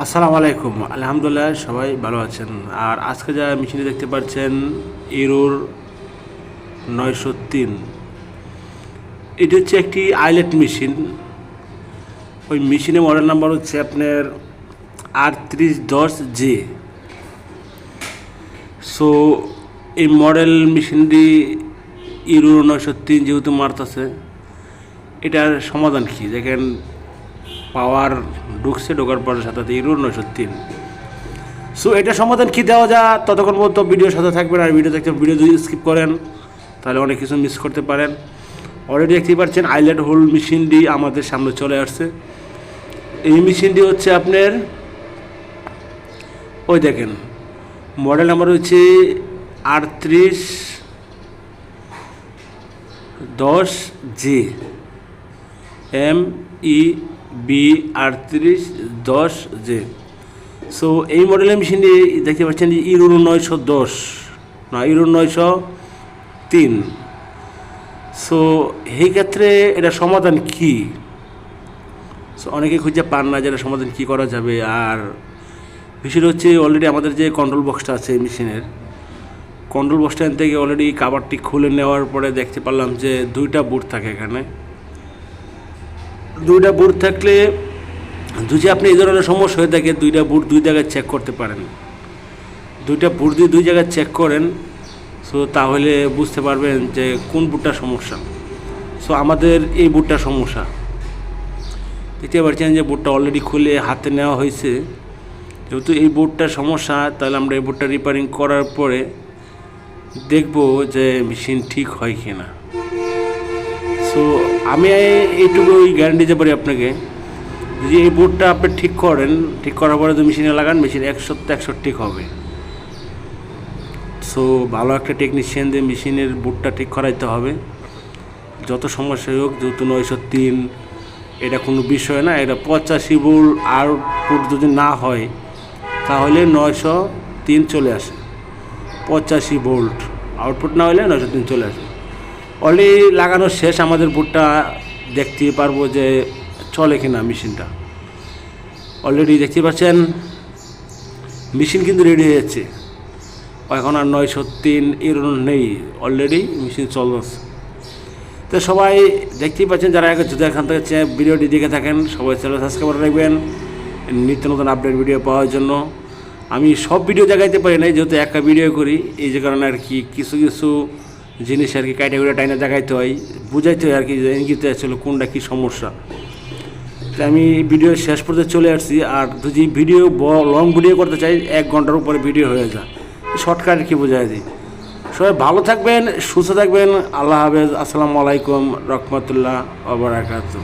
আসসালামু আলাইকুম। আলহামদুলিল্লাহ, সবাই ভালো আছেন। আর আজকে যা মেশিনে দেখতে পাচ্ছেন ইরোর নয়শো তিন। এটি হচ্ছে একটি আইলেট মেশিন ওই মেশিনের মডেল নাম্বার হচ্ছে আপনার আটত্রিশ দশ জে সো এই মডেল মেশিনটি ইরো নয়শো তিন যেহেতু মারতেছে, এটার সমাধান কী? দেখেন পাওয়ার ঢুকছে, ঢোকার পর সাথে ইরোর নয়শো তিন সো এটা সমাধান কী দেওয়া যা ততক্ষণ পর্যন্ত ভিডিওর সাথে থাকবেন আর ভিডিও দেখতে ভিডিও যদি স্কিপ করেন, তাহলে অনেক কিছু মিস করতে পারেন। অলরেডি দেখতেই পাচ্ছেন আইল্যান্ড হোল মেশিনটি আমাদের সামনে চলে আসছে। এই মেশিনটি হচ্ছে আপনার, ওই দেখেন মডেল নাম্বার হচ্ছে আটত্রিশ দশ জি এম ই বি আটত্রিশ দশ জে সো এই মডেলের মেশিনটি দেখতে পাচ্ছেন যে ইরো নয়শো দশ, না ইরো নয়শো তিন। সো এই ক্ষেত্রে এটা সমাধান কি? সো অনেকে খুঁজে পান না যে এটা সমাধান কী করা যাবে। আর বিষয়টা হচ্ছে অলরেডি আমাদের যে কন্ট্রোল বক্সটা আছে এই মেশিনের কন্ট্রোল বক্সটা থেকে অলরেডি কাভারটি খুলে নেওয়ার পরে দেখতে পারলাম যে দুইটা বুট থাকে এখানে। দুইটা বুট থাকলে, যদি আপনি এই ধরনের সমস্যা হয়ে থাকে, দুইটা বুট দুই জায়গায় চেক করতে পারেন। দুইটা বুট দিয়ে দুই জায়গায় চেক করেন সো তাহলে বুঝতে পারবেন যে কোন বুটটা সমস্যা। সো আমাদের এই বুটটা সমস্যা। দেখতে পাচ্ছেন যে বুটটা অলরেডি খুলে হাতে নেওয়া হয়েছে। যেহেতু এই বোর্ডটার সমস্যা, তাহলে আমরা এই বোর্ডটা রিপেয়ারিং করার পরে দেখব যে মেশিন ঠিক হয় কি না সো আমি এইটুকুই গ্যারান্টি দিতে পারি আপনাকে, যদি এই বোর্ডটা আপনি ঠিক করেন, ঠিক করার পরে যদি মেশিনে লাগান মেশিন একশো একশো ঠিক হবে। সো ভালো একটা টেকনিশিয়ান দিয়ে মেশিনের বোর্ডটা ঠিক করাইতে হবে। যত সমস্যাই হোক যেহেতু নয়শো তিন, এটা কোনো বিষয় না, এটা পঁচাশি বোল আউটপুট যদি না হয়, তাহলে নয়শো তিন চলে আসে। পঁচাশি ভোল্ট আউটপুট না হলে নয়শো তিন চলে আসে। অলরেডি লাগানো শেষ, আমাদের বুটটা দেখতে পারব যে চলে কিনা মেশিনটা। অলরেডি দেখতে পাচ্ছেন, মেশিন কিন্তু রেডি হয়ে যাচ্ছে। এখন আর নয়শো তিন এর নেই অলরেডি মেশিন চলছে তো সবাই দেখতেই পাচ্ছেন, যারা আগে যদি এখান থেকে ভিডিওটি দেখে থাকেন, সবাই চ্যানেল সাবস্ক্রাইব করে রাখবেন। নিত্য নতুন আপডেট ভিডিও পাওয়ার জন্য। আমি সব ভিডিও দেখাইতে পারি না যেহেতু একটা ভিডিও করি, এই যে কারণে আর কি কিছু কিছু জিনিস আর কি ক্যাটাগরি টাইনা দেখাইতে হয়, বুঝাইতে হয় আর কি ইঙ্গিতে আসলে কোনটা কী সমস্যা। তো আমি ভিডিও শেষ পর্যন্ত চলে আসছি, আর যদি ভিডিও লং ভিডিও করতে চাই, এক ঘণ্টার উপরে ভিডিও হয়ে যায়। শর্টকাট কি বোঝাই দিই সবাই ভালো থাকবেন, সুস্থ থাকবেন, আল্লাহ হাফেজ, আসসালামু আলাইকুম, রহমতুল্লাহ আবরাকাতু